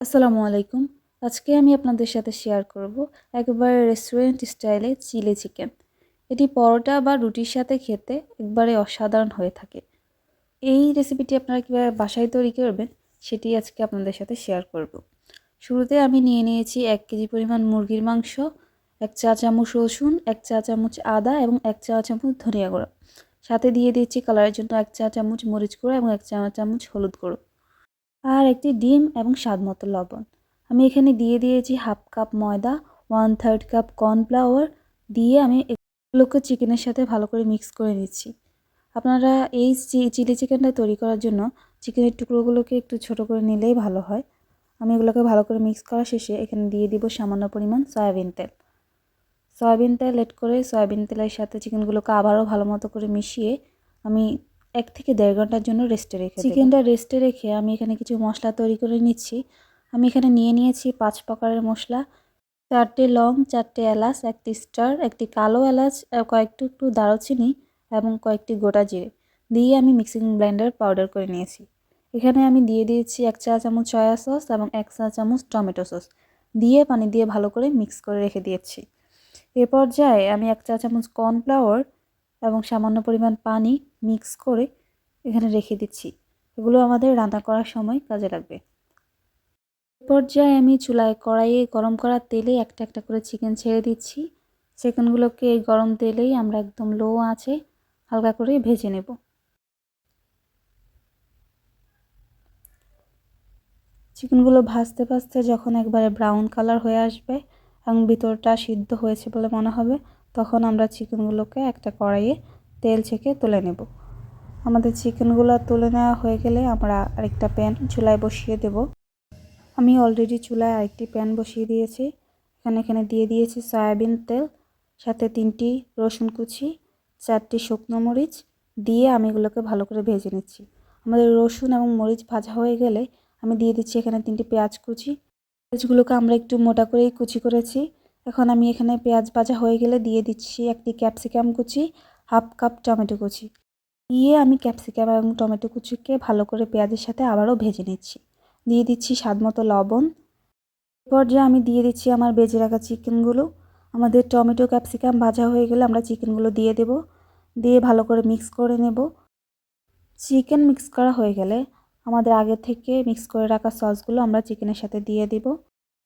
আসসালামু আলাইকুম। আজকে আমি আপনাদের সাথে শেয়ার করব একবারে রেস্টুরেন্ট স্টাইলে চিলি চিকেন এটি পরোটা বা রুটির সাথে খেতে একবারে অসাধারণ হয়ে থাকে। এই রেসিপিটি আপনারা কীভাবে বাসায় তৈরি করবেন, সেটি আজকে আপনাদের সাথে শেয়ার করব। শুরুতে আমি নিয়ে নিয়েছি এক কেজি পরিমাণ মুরগির মাংস, এক চা চামচ রসুন, এক চা চামচ আদা এবং এক চা চামচ ধনিয়া গুঁড়ো। সাথে দিয়ে দিয়েছি কালারের জন্য এক চা চামচ মরিচ গুঁড়ো এবং এক চা চামচ হলুদ গুঁড়ো। আর একটি ডিম এবং স্বাদ মতো লবণ। আমি এখানে দিয়ে দিয়েছি হাফ কাপ ময়দা ওয়ান থার্ড কাপ কর্নফ্লাওয়ার দিয়ে আমি এগুলোকে চিকেনের সাথে ভালো করে মিক্স করে নিচ্ছি। আপনারা এই চিলি চিকেনটা তৈরি করার জন্য চিকেনের টুকরোগুলোকে একটু ছোট করে নিলেই ভালো হয়। আমি এগুলোকে ভালো করে মিক্স করা শেষে এখানে দিয়ে দিব সামান্য পরিমাণ সয়াবিন তেল। সয়াবিন তেল এড করে সয়াবিন তেলের সাথে চিকেনগুলোকে আবারও ভালো মতো করে মিশিয়ে আমি এক থেকে দেড় ঘণ্টার জন্য রেস্টে রেখে চিকেনটা রেস্টে রেখে আমি এখানে কিছু মশলা তৈরি করে নিচ্ছি। আমি এখানে নিয়ে নিয়েছি পাঁচ প্রকারের মশলা। চারটে লং, চারটে এলাচ, একটি স্টার, একটি কালো এলাচ কয়েকটু একটু দারুচিনি এবং কয়েকটি গোটা জিরে দিয়ে আমি মিক্সিং ব্লেন্ডার পাউডার করে নিয়েছি। এখানে আমি দিয়ে দিয়েছি এক চা চামচ সয়া সস এবং এক চা চামচ টমেটো সস দিয়ে পানি দিয়ে ভালো করে মিক্স করে রেখে দিয়েছি। এ পর্যায়ে আমি এক চা চামচ কর্নফ্লাওয়ার এবং সামান্য পরিমাণ পানি মিক্স করে এখানে রেখে দিচ্ছি। এগুলো আমাদের রান্না করার সময় কাজে লাগবে। পর্যায়ে আমি চুলায় কড়াইয়ে গরম করা তেলে একটা একটা করে চিকেন ছেড়ে দিচ্ছি। চিকেনগুলোকে এই গরম তেলেই আমরা একদম লো আছে হালকা করে ভেজে নেব। চিকেনগুলো ভাজতে ভাজতে যখন একবারে ব্রাউন কালার হয়ে আসবে এবং ভিতরটা সিদ্ধ হয়েছে বলে মনে হবে, তখন আমরা চিকেনগুলোকে একটা কড়াইয়ে তেল ছেঁকে তুলে নেব। আমাদের চিকেনগুলো তুলে নেওয়া হয়ে গেলে আমরা আরেকটা প্যান চুলায় বসিয়ে দেব। আমি অলরেডি চুলায় আরেকটি প্যান বসিয়ে দিয়েছি। এখানে এখানে দিয়ে দিয়েছি সয়াবিন তেল, সাথে তিনটি রসুন কুচি, চারটি শুকনো মরিচ দিয়ে আমি এগুলোকে ভালো করে ভেজে নিচ্ছি। আমাদের রসুন এবং মরিচ ভাজা হয়ে গেলে আমি দিয়ে দিচ্ছি এখানে তিনটি পেঁয়াজ কুচি। পেঁয়াজগুলোকে আমরা একটু মোটা করেই কুচি করেছি। এখন আমি এখানে পেঁয়াজ ভাজা হয়ে গেলে দিয়ে দিচ্ছি একটি ক্যাপসিকাম কুচি হাফ কাপ টমেটো কুচি। দিয়ে আমি ক্যাপসিকাম এবং টমেটো কুচিকে ভালো করে পেঁয়াজের সাথে আবারও ভেজে নিচ্ছি। দিয়ে দিচ্ছি স্বাদ মতো লবণ। এরপর যে আমি দিয়ে দিচ্ছি আমার বেজে রাখা চিকেনগুলো। আমাদের টমেটো, ক্যাপসিকাম ভাজা হয়ে গেলে আমরা চিকেনগুলো দিয়ে দেব। দিয়ে ভালো করে মিক্স করে নেব। চিকেন মিক্স করা হয়ে গেলে আমাদের আগে থেকে মিক্স করে রাখা সসগুলো আমরা চিকেনের সাথে দিয়ে দিব।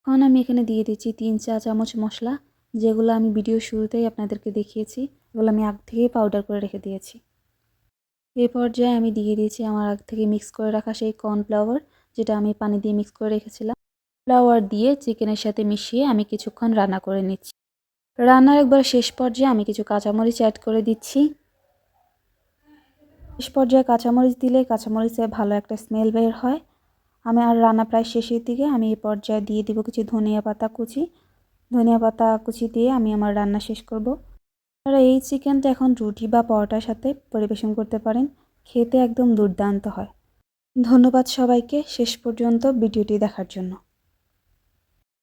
এখন আমি এখানে দিয়ে দিচ্ছি তিন চা চামচ মশলা। যেগুলো আমি ভিডিও শুরুতেই আপনাদেরকে দেখিয়েছি, এগুলো আমি আগ থেকেই পাউডার করে রেখে দিয়েছি। এই পর্যায়ে আমি দিয়ে দিয়েছি আমার আগ থেকে মিক্স করে রাখা সেই কর্নফ্লাওয়ার যেটা আমি পানি দিয়ে মিক্স করে রেখেছিলাম। ফ্লাওয়ার দিয়ে চিকেনের সাথে মিশিয়ে আমি কিছুক্ষণ রান্না করে নিচ্ছি। রান্নার একবার শেষ পর্যায়ে আমি কিছু কাঁচামরিচ অ্যাড করে দিচ্ছি। শেষ পর্যায়ে কাঁচামরিচ দিলে কাঁচামরিচে ভালো একটা স্মেল বের হয়। আমি আর রান্না প্রায় শেষের দিকে আমি এই পর্যায়ে দিয়ে দিব কিছু ধনিয়া পাতা কুচি। ধনিয়া পাতা কুচি দিয়ে আমি আমার রান্না শেষ করব। আপনারা এই চিকেনটা এখন রুটি বা পরোটার সাথে পরিবেশন করতে পারেন। খেতে একদম দুর্দান্ত হয়। ধন্যবাদ সবাইকে। শেষ পর্যন্ত ভিডিওটি দেখার জন্য।